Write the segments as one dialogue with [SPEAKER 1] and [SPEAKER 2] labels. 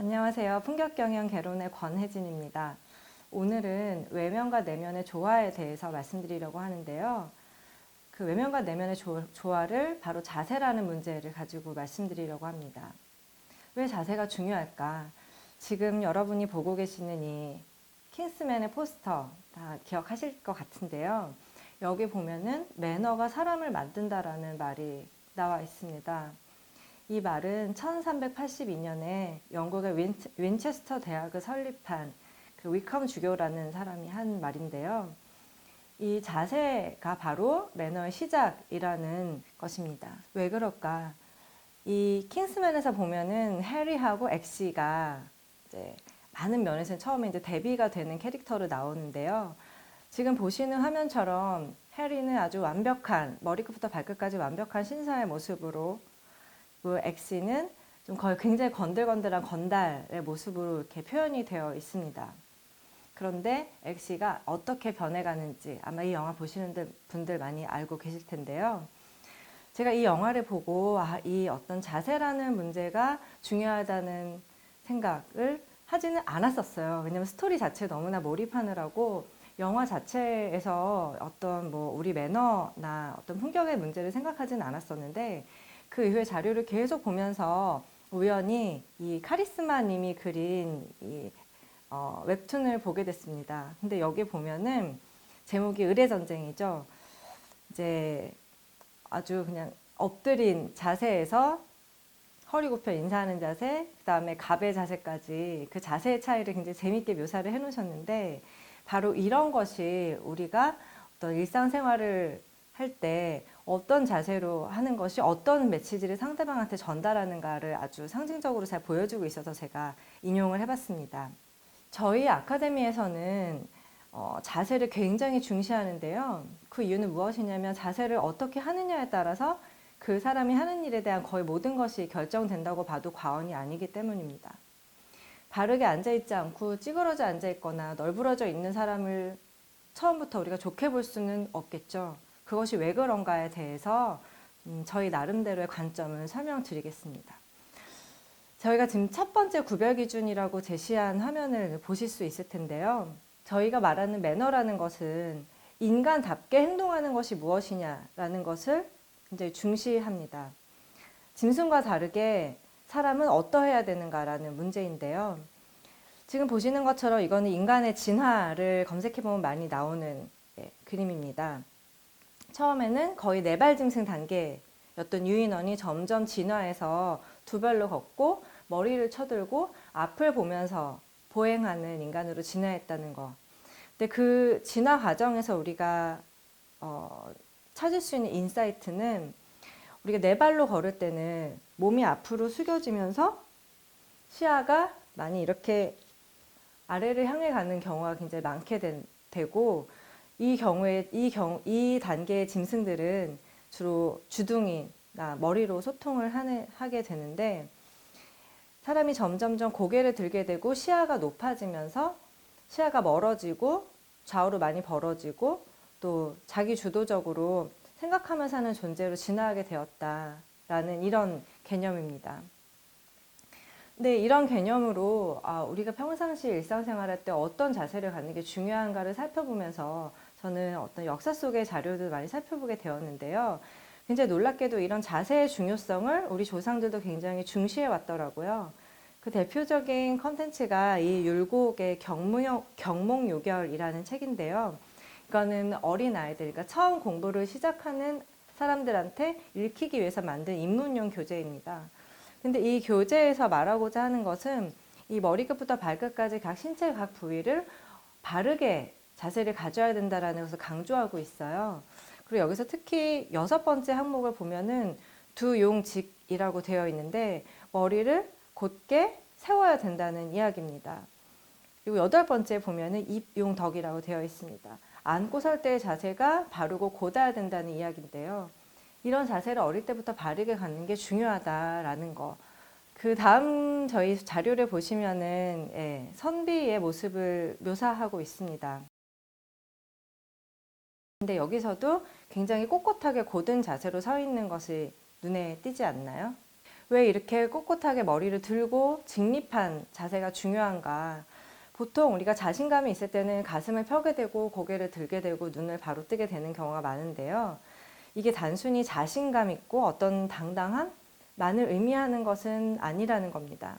[SPEAKER 1] 안녕하세요. 풍격경영 개론의 권혜진입니다. 오늘은 외면과 내면의 조화에 대해서 말씀드리려고 하는데요. 그 외면과 내면의 조, 조화를 바로 자세라는 문제를 가지고 말씀드리려고 합니다. 왜 자세가 중요할까? 지금 여러분이 보고 계시는 이 킹스맨의 포스터 다 기억하실 것 같은데요. 여기 보면은 매너가 사람을 만든다라는 말이 나와 있습니다. 이 말은 1382년에 영국의 윈, 윈체스터 대학을 설립한 그 위컴 주교라는 사람이 한 말인데요. 이 자세가 바로 매너의 시작이라는 것입니다. 왜 그럴까? 이 킹스맨에서 보면은 해리하고 엑시가 이제 많은 면에서 처음에 이제 데뷔가 되는 캐릭터로 나오는데요. 지금 보시는 화면처럼 해리는 아주 완벽한 머리끝부터 발끝까지 완벽한 신사의 모습으로 그 엑시는 좀 거의 굉장히 건들건들한 건달의 모습으로 이렇게 표현이 되어 있습니다. 그런데 엑시가 어떻게 변해가는지 아마 이 영화 보시는 분들 많이 알고 계실 텐데요. 제가 이 영화를 보고 아, 이 어떤 자세라는 문제가 중요하다는 생각을 하지는 않았었어요. 왜냐면 스토리 자체에 너무나 몰입하느라고 영화 자체에서 어떤 뭐 우리 매너나 어떤 품격의 문제를 생각하지는 않았었는데 그 이후에 자료를 계속 보면서 우연히 이 카리스마 님이 그린 이 어, 웹툰을 보게 됐습니다. 근데 여기 보면은 제목이 의뢰 전쟁이죠. 이제 아주 그냥 엎드린 자세에서 허리 굽혀 인사하는 자세, 그 다음에 갑의 자세까지 그 자세의 차이를 굉장히 재밌게 묘사를 해 놓으셨는데 바로 이런 것이 우리가 어떤 일상생활을 할 때 어떤 자세로 하는 것이 어떤 메시지를 상대방한테 전달하는가를 아주 상징적으로 잘 보여주고 있어서 제가 인용을 해봤습니다. 저희 아카데미에서는 어, 자세를 굉장히 중시하는데요. 그 이유는 무엇이냐면 자세를 어떻게 하느냐에 따라서 그 사람이 하는 일에 대한 거의 모든 것이 결정된다고 봐도 과언이 아니기 때문입니다. 바르게 앉아있지 않고 찌그러져 앉아있거나 널브러져 있는 사람을 처음부터 우리가 좋게 볼 수는 없겠죠. 그것이 왜 그런가에 대해서 음, 저희 나름대로의 관점을 설명드리겠습니다. 저희가 지금 첫 번째 구별 기준이라고 제시한 화면을 보실 수 있을 텐데요. 저희가 말하는 매너라는 것은 인간답게 행동하는 것이 무엇이냐라는 것을 굉장히 중시합니다. 짐승과 다르게 사람은 어떠해야 되는가라는 문제인데요. 지금 보시는 것처럼 이거는 인간의 진화를 검색해보면 많이 나오는 예, 그림입니다. 처음에는 거의 네발 짐승 단계였던 유인원이 점점 진화해서 두 발로 걷고 머리를 쳐들고 앞을 보면서 보행하는 인간으로 진화했다는 거. 근데 그 진화 과정에서 우리가 어, 찾을 수 있는 인사이트는 우리가 네 발로 걸을 때는 몸이 앞으로 숙여지면서 시야가 많이 이렇게 아래를 향해 가는 경우가 굉장히 많게 된, 되고 이 경우에 이 경, 이 단계의 짐승들은 주로 주둥이나 머리로 소통을 하는, 하게 되는데 사람이 점점점 고개를 들게 되고 시야가 높아지면서 시야가 멀어지고 좌우로 많이 벌어지고 또 자기 주도적으로 생각하면서 사는 존재로 진화하게 되었다라는 이런 개념입니다. 근데 이런 개념으로 아, 우리가 평상시 일상생활할 때 어떤 자세를 갖는 게 중요한가를 살펴보면서 저는 어떤 역사 속의 자료들 많이 살펴보게 되었는데요. 굉장히 놀랍게도 이런 자세의 중요성을 우리 조상들도 굉장히 중시해 왔더라고요. 그 대표적인 컨텐츠가 이 율곡의 경무역, 경몽요결이라는 책인데요. 이거는 어린 아이들, 그러니까 처음 공부를 시작하는 사람들한테 읽히기 위해서 만든 입문용 교재입니다. 근데 이 교재에서 말하고자 하는 것은 이 머리끝부터 발끝까지 각 신체 각 부위를 바르게 자세를 가져야 된다라는 것을 강조하고 있어요. 그리고 여기서 특히 여섯 번째 항목을 보면은 두용직이라고 되어 있는데 머리를 곧게 세워야 된다는 이야기입니다. 그리고 여덟 번째 보면은 입용덕이라고 되어 있습니다. 앉고 설 때의 자세가 바르고 곧아야 된다는 이야기인데요. 이런 자세를 어릴 때부터 바르게 갖는 게 중요하다라는 거. 그 다음 저희 자료를 보시면은 예, 선비의 모습을 묘사하고 있습니다. 근데 여기서도 굉장히 꼿꼿하게 고든 자세로 서 있는 것이 눈에 띄지 않나요? 왜 이렇게 꼿꼿하게 머리를 들고 직립한 자세가 중요한가? 보통 우리가 자신감이 있을 때는 가슴을 펴게 되고 고개를 들게 되고 눈을 바로 뜨게 되는 경우가 많은데요. 이게 단순히 자신감 있고 어떤 당당함만을 의미하는 것은 아니라는 겁니다.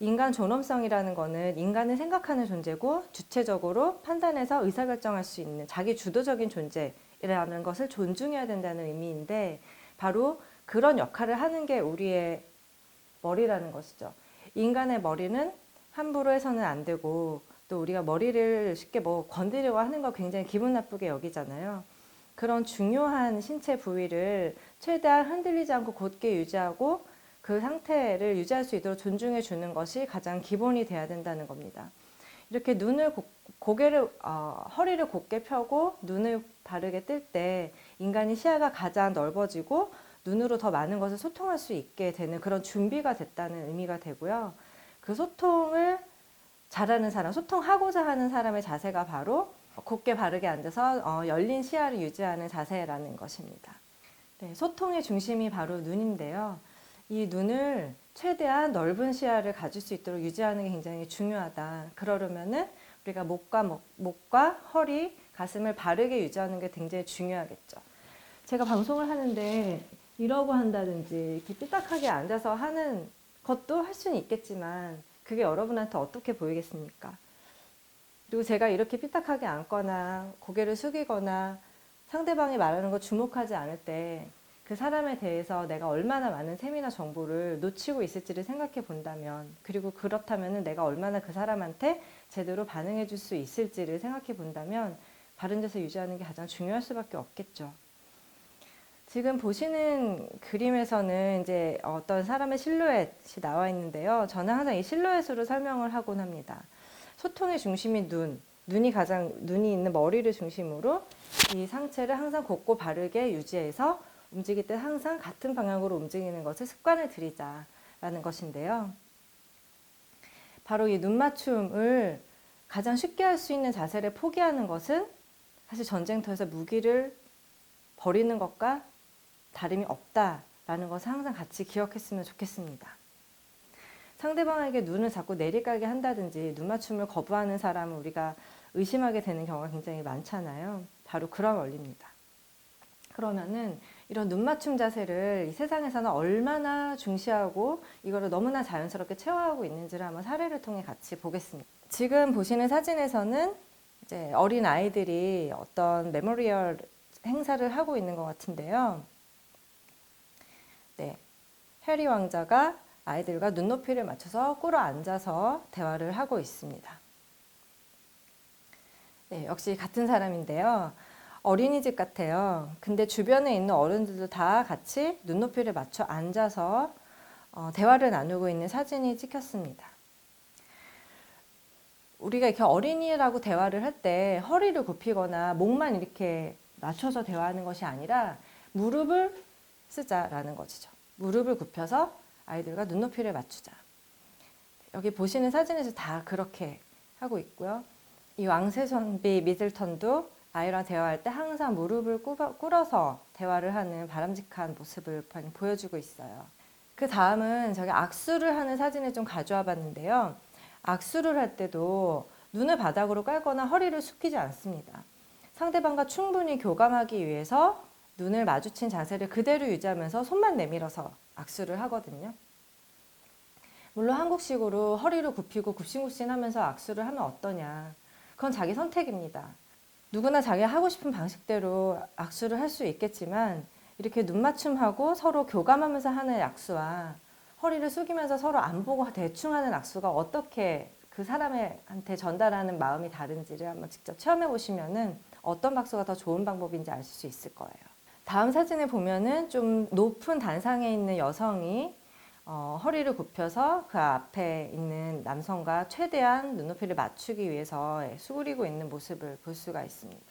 [SPEAKER 1] 인간 존엄성이라는 거는 인간을 생각하는 존재고 주체적으로 판단해서 의사결정할 수 있는 자기 주도적인 존재라는 것을 존중해야 된다는 의미인데 바로 그런 역할을 하는 게 우리의 머리라는 것이죠. 인간의 머리는 함부로 해서는 안 되고 또 우리가 머리를 쉽게 뭐 건드리려고 하는 거 굉장히 기분 나쁘게 여기잖아요. 그런 중요한 신체 부위를 최대한 흔들리지 않고 곧게 유지하고 그 상태를 유지할 수 있도록 존중해 주는 것이 가장 기본이 돼야 된다는 겁니다. 이렇게 눈을 고, 고개를 어, 허리를 곧게 펴고 눈을 바르게 뜰 때 인간이 시야가 가장 넓어지고 눈으로 더 많은 것을 소통할 수 있게 되는 그런 준비가 됐다는 의미가 되고요. 그 소통을 잘하는 사람, 소통하고자 하는 사람의 자세가 바로 곧게 바르게 앉아서 어, 열린 시야를 유지하는 자세라는 것입니다. 네, 소통의 중심이 바로 눈인데요. 이 눈을 최대한 넓은 시야를 가질 수 있도록 유지하는 게 굉장히 중요하다. 그러려면은 우리가 목과 목, 목과 허리, 가슴을 바르게 유지하는 게 굉장히 중요하겠죠. 제가 방송을 하는데 이러고 한다든지 이렇게 삐딱하게 앉아서 하는 것도 할 수는 있겠지만 그게 여러분한테 어떻게 보이겠습니까? 그리고 제가 이렇게 삐딱하게 앉거나 고개를 숙이거나 상대방이 말하는 거 주목하지 않을 때 그 사람에 대해서 내가 얼마나 많은 세미나 정보를 놓치고 있을지를 생각해 본다면 그리고 그렇다면 내가 얼마나 그 사람한테 제대로 반응해 줄 수 있을지를 생각해 본다면 바른 자세 유지하는 게 가장 중요할 수밖에 없겠죠. 지금 보시는 그림에서는 이제 어떤 사람의 실루엣이 나와 있는데요. 저는 항상 이 실루엣으로 설명을 하곤 합니다. 소통의 중심이 눈, 눈이 가장 눈이 있는 머리를 중심으로 이 상체를 항상 곧고 바르게 유지해서 움직일 때 항상 같은 방향으로 움직이는 것을 습관을 들이자라는 것인데요. 바로 이 눈 맞춤을 가장 쉽게 할 수 있는 자세를 포기하는 것은 사실 전쟁터에서 무기를 버리는 것과 다름이 없다라는 것을 항상 같이 기억했으면 좋겠습니다. 상대방에게 눈을 자꾸 내리깔게 한다든지 눈 맞춤을 거부하는 사람을 우리가 의심하게 되는 경우가 굉장히 많잖아요. 바로 그런 원리입니다. 그러면은 이런 눈 맞춤 자세를 이 세상에서는 얼마나 중시하고 이거를 너무나 자연스럽게 체화하고 있는지를 한번 사례를 통해 같이 보겠습니다. 지금 보시는 사진에서는 이제 어린 아이들이 어떤 메모리얼 행사를 하고 있는 것 같은데요. 네. 해리 왕자가 아이들과 눈높이를 맞춰서 꿇어 앉아서 대화를 하고 있습니다. 네, 역시 같은 사람인데요. 어린이집 같아요. 근데 주변에 있는 어른들도 다 같이 눈높이를 맞춰 앉아서 어, 대화를 나누고 있는 사진이 찍혔습니다. 우리가 이렇게 어린이라고 대화를 할 때 허리를 굽히거나 목만 이렇게 낮춰서 대화하는 것이 아니라 무릎을 쓰자라는 것이죠. 무릎을 굽혀서 아이들과 눈높이를 맞추자. 여기 보시는 사진에서 다 그렇게 하고 있고요. 이 왕세선비 미들턴도 아이랑 대화할 때 항상 무릎을 꿇어서 대화를 하는 바람직한 모습을 보여주고 있어요. 그 다음은 저기 악수를 하는 사진을 좀 가져와 봤는데요. 악수를 할 때도 눈을 바닥으로 깔거나 허리를 숙이지 않습니다. 상대방과 충분히 교감하기 위해서 눈을 마주친 자세를 그대로 유지하면서 손만 내밀어서 악수를 하거든요. 물론 한국식으로 허리를 굽히고 굽신굽신 하면서 악수를 하면 어떠냐. 그건 자기 선택입니다. 누구나 자기 하고 싶은 방식대로 악수를 할 수 있겠지만 이렇게 눈 맞춤하고 서로 교감하면서 하는 악수와 허리를 숙이면서 서로 안 보고 대충 하는 악수가 어떻게 그 사람한테 전달하는 마음이 다른지를 한번 직접 체험해 보시면은 어떤 박수가 더 좋은 방법인지 아실 수 있을 거예요. 다음 사진을 보면은 좀 높은 단상에 있는 여성이 어, 허리를 굽혀서 그 앞에 있는 남성과 최대한 눈높이를 맞추기 위해서 수그리고 있는 모습을 볼 수가 있습니다.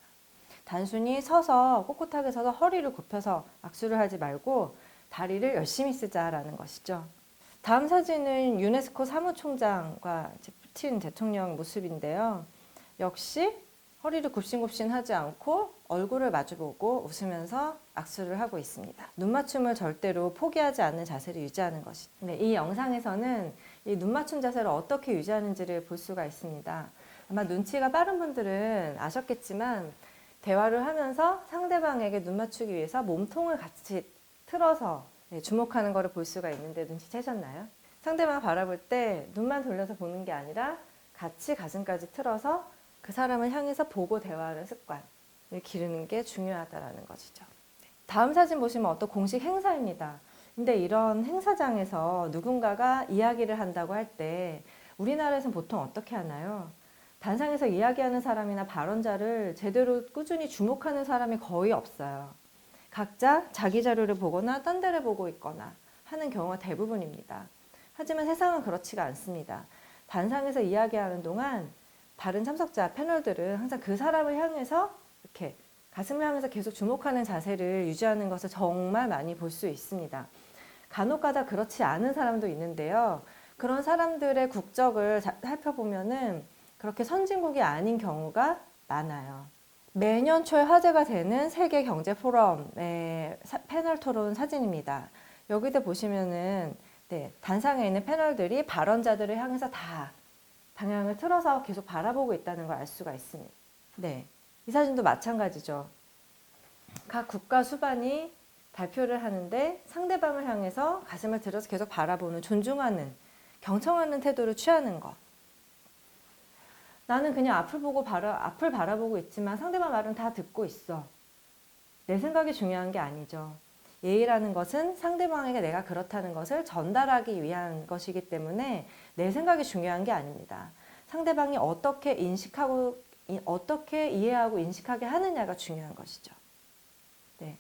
[SPEAKER 1] 단순히 서서 꼿꼿하게 서서 허리를 굽혀서 악수를 하지 말고 다리를 열심히 쓰자라는 것이죠. 다음 사진은 유네스코 사무총장과 푸틴 대통령 모습인데요. 역시 허리를 굽신굽신 하지 않고 얼굴을 마주보고 웃으면서 악수를 하고 있습니다. 눈 맞춤을 절대로 포기하지 않는 자세를 유지하는 것이. 네, 이 영상에서는 이 눈 맞춤 자세를 어떻게 유지하는지를 볼 수가 있습니다. 아마 눈치가 빠른 분들은 아셨겠지만 대화를 하면서 상대방에게 눈 맞추기 위해서 몸통을 같이 틀어서 네, 주목하는 것을 볼 수가 있는데 눈치채셨나요? 상대방 바라볼 때 눈만 돌려서 보는 게 아니라 같이 가슴까지 틀어서 그 사람을 향해서 보고 대화하는 습관을 기르는 게 중요하다라는 것이죠. 네. 다음 사진 보시면 어떤 공식 행사입니다. 근데 이런 행사장에서 누군가가 이야기를 한다고 할 때 우리나라에서는 보통 어떻게 하나요? 단상에서 이야기하는 사람이나 발언자를 제대로 꾸준히 주목하는 사람이 거의 없어요. 각자 자기 자료를 보거나 딴 데를 보고 있거나 하는 경우가 대부분입니다. 하지만 세상은 그렇지가 않습니다. 단상에서 이야기하는 동안 다른 참석자 패널들은 항상 그 사람을 향해서 이렇게 가슴을 향해서 계속 주목하는 자세를 유지하는 것을 정말 많이 볼 수 있습니다. 간혹가다 그렇지 않은 사람도 있는데요. 그런 사람들의 국적을 자- 살펴보면은 그렇게 선진국이 아닌 경우가 많아요. 매년 초에 화제가 되는 세계 경제 포럼의 사- 패널 토론 사진입니다. 여기다 보시면은 네, 단상에 있는 패널들이 발언자들을 향해서 다 방향을 틀어서 계속 바라보고 있다는 걸 알 수가 있습니다. 네, 이 사진도 마찬가지죠. 각 국가 수반이 발표를 하는데 상대방을 향해서 가슴을 들어서 계속 바라보는 존중하는 경청하는 태도를 취하는 것. 나는 그냥 앞을 보고 바라, 앞을 바라보고 있지만 상대방 말은 다 듣고 있어. 내 생각이 중요한 게 아니죠. 예의라는 것은 상대방에게 내가 그렇다는 것을 전달하기 위한 것이기 때문에 내 생각이 중요한 게 아닙니다. 상대방이 어떻게 인식하고 이- 어떻게 이해하고 인식하게 하느냐가 중요한 것이죠. 네.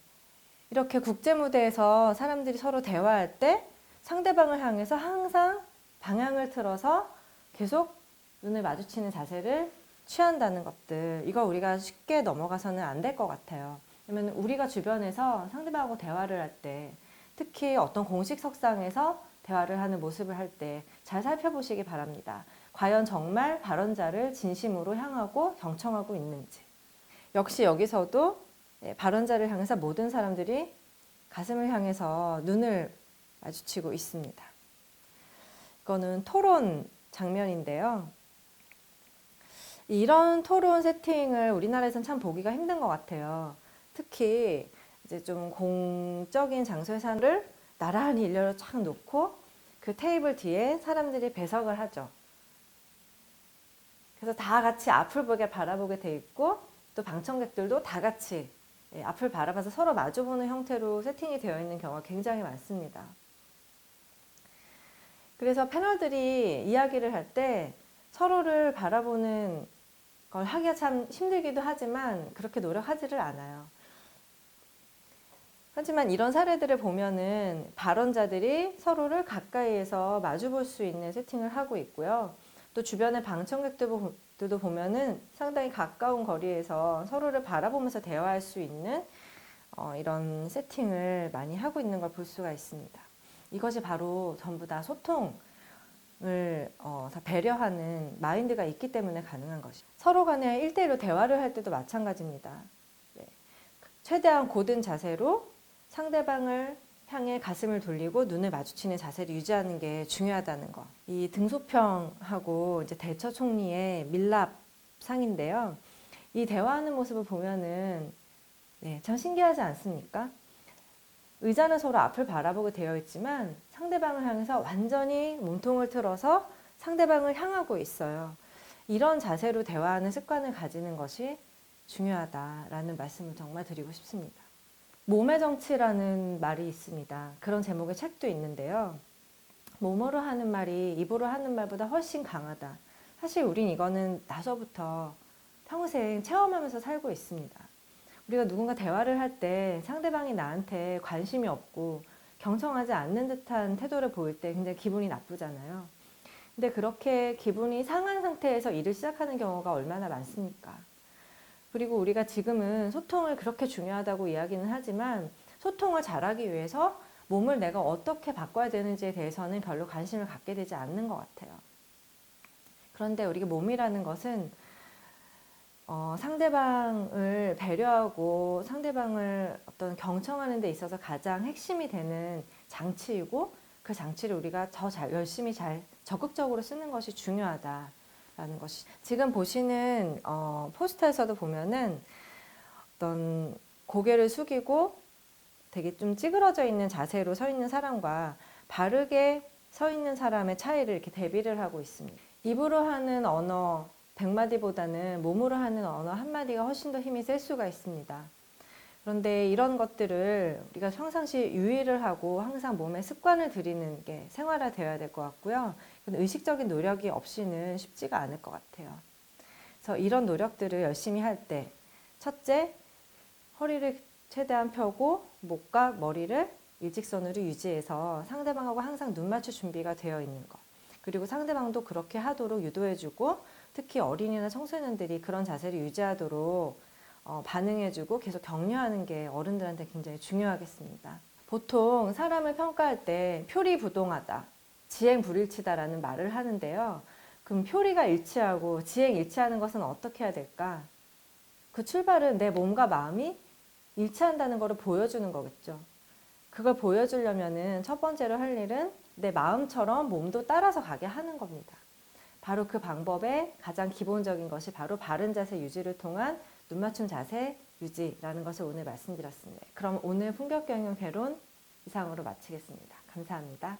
[SPEAKER 1] 이렇게 국제 무대에서 사람들이 서로 대화할 때 상대방을 향해서 항상 방향을 틀어서 계속 눈을 마주치는 자세를 취한다는 것들 이거 우리가 쉽게 넘어가서는 안 될 것 같아요. 왜냐면 우리가 주변에서 상대방하고 대화를 할 때 특히 어떤 공식 석상에서 대화를 하는 모습을 할 때 잘 살펴보시기 바랍니다. 과연 정말 발언자를 진심으로 향하고 경청하고 있는지. 역시 여기서도 네, 발언자를 향해서 모든 사람들이 가슴을 향해서 눈을 마주치고 있습니다. 이거는 토론 장면인데요. 이런 토론 세팅을 우리나라에서는 참 보기가 힘든 것 같아요. 특히 이제 좀 공적인 장소에서를 나란히 일렬로 쫙 놓고 그 테이블 뒤에 사람들이 배석을 하죠. 그래서 다 같이 앞을 보게 바라보게 돼 있고 또 방청객들도 다 같이 예, 앞을 바라봐서 서로 마주보는 형태로 세팅이 되어 있는 경우가 굉장히 많습니다. 그래서 패널들이 이야기를 할 때 서로를 바라보는 걸 하기가 참 힘들기도 하지만 그렇게 노력하지를 않아요. 하지만 이런 사례들을 보면은 발언자들이 서로를 가까이에서 마주 볼 수 있는 세팅을 하고 있고요. 또 주변의 방청객들도 보면은 상당히 가까운 거리에서 서로를 바라보면서 대화할 수 있는 어, 이런 세팅을 많이 하고 있는 걸 볼 수가 있습니다. 이것이 바로 전부 다 소통을 어, 다 배려하는 마인드가 있기 때문에 가능한 것이죠. 서로 간에 일대일로 대화를 할 때도 마찬가지입니다. 네. 최대한 고든 자세로 상대방을 향해 가슴을 돌리고 눈을 마주치는 자세를 유지하는 게 중요하다는 거. 이 등소평하고 이제 대처 총리의 밀랍 상인데요. 이 대화하는 모습을 보면은 네, 참 신기하지 않습니까? 의자는 서로 앞을 바라보게 되어 있지만 상대방을 향해서 완전히 몸통을 틀어서 상대방을 향하고 있어요. 이런 자세로 대화하는 습관을 가지는 것이 중요하다라는 말씀을 정말 드리고 싶습니다. 몸의 정치라는 말이 있습니다. 그런 제목의 책도 있는데요. 몸으로 하는 말이 입으로 하는 말보다 훨씬 강하다. 사실 우린 이거는 나서부터 평생 체험하면서 살고 있습니다. 우리가 누군가 대화를 할 때 상대방이 나한테 관심이 없고 경청하지 않는 듯한 태도를 보일 때 굉장히 기분이 나쁘잖아요. 근데 그렇게 기분이 상한 상태에서 일을 시작하는 경우가 얼마나 많습니까? 그리고 우리가 지금은 소통을 그렇게 중요하다고 이야기는 하지만 소통을 잘하기 위해서 몸을 내가 어떻게 바꿔야 되는지에 대해서는 별로 관심을 갖게 되지 않는 것 같아요. 그런데 우리가 몸이라는 것은 어, 상대방을 배려하고 상대방을 어떤 경청하는 데 있어서 가장 핵심이 되는 장치이고 그 장치를 우리가 더 잘, 열심히 잘 적극적으로 쓰는 것이 중요하다 라는 것이 지금 보시는 어, 포스터에서도 보면은 어떤 고개를 숙이고 되게 좀 찌그러져 있는 자세로 서 있는 사람과 바르게 서 있는 사람의 차이를 이렇게 대비를 하고 있습니다. 입으로 하는 언어 100마디보다는 몸으로 하는 언어 한마디가 훨씬 더 힘이 셀 수가 있습니다. 그런데 이런 것들을 우리가 평상시 유의를 하고 항상 몸에 습관을 들이는 게 생활화 되어야 될 것 같고요. 의식적인 노력이 없이는 쉽지가 않을 것 같아요. 그래서 이런 노력들을 열심히 할 때, 첫째, 허리를 최대한 펴고 목과 머리를 일직선으로 유지해서 상대방하고 항상 눈 맞출 준비가 되어 있는 것. 그리고 상대방도 그렇게 하도록 유도해주고 특히 어린이나 청소년들이 그런 자세를 유지하도록 어, 반응해주고 계속 격려하는 게 어른들한테 굉장히 중요하겠습니다. 보통 사람을 평가할 때 표리부동하다, 지행 불일치다라는 말을 하는데요. 그럼 표리가 일치하고 지행 일치하는 것은 어떻게 해야 될까? 그 출발은 내 몸과 마음이 일치한다는 것을 보여주는 거겠죠. 그걸 보여주려면은 첫 번째로 할 일은 내 마음처럼 몸도 따라서 가게 하는 겁니다. 바로 그 방법의 가장 기본적인 것이 바로 바른 자세 유지를 통한 눈 맞춤 자세 유지라는 것을 오늘 말씀드렸습니다. 그럼 오늘 품격 경영 개론 이상으로 마치겠습니다. 감사합니다.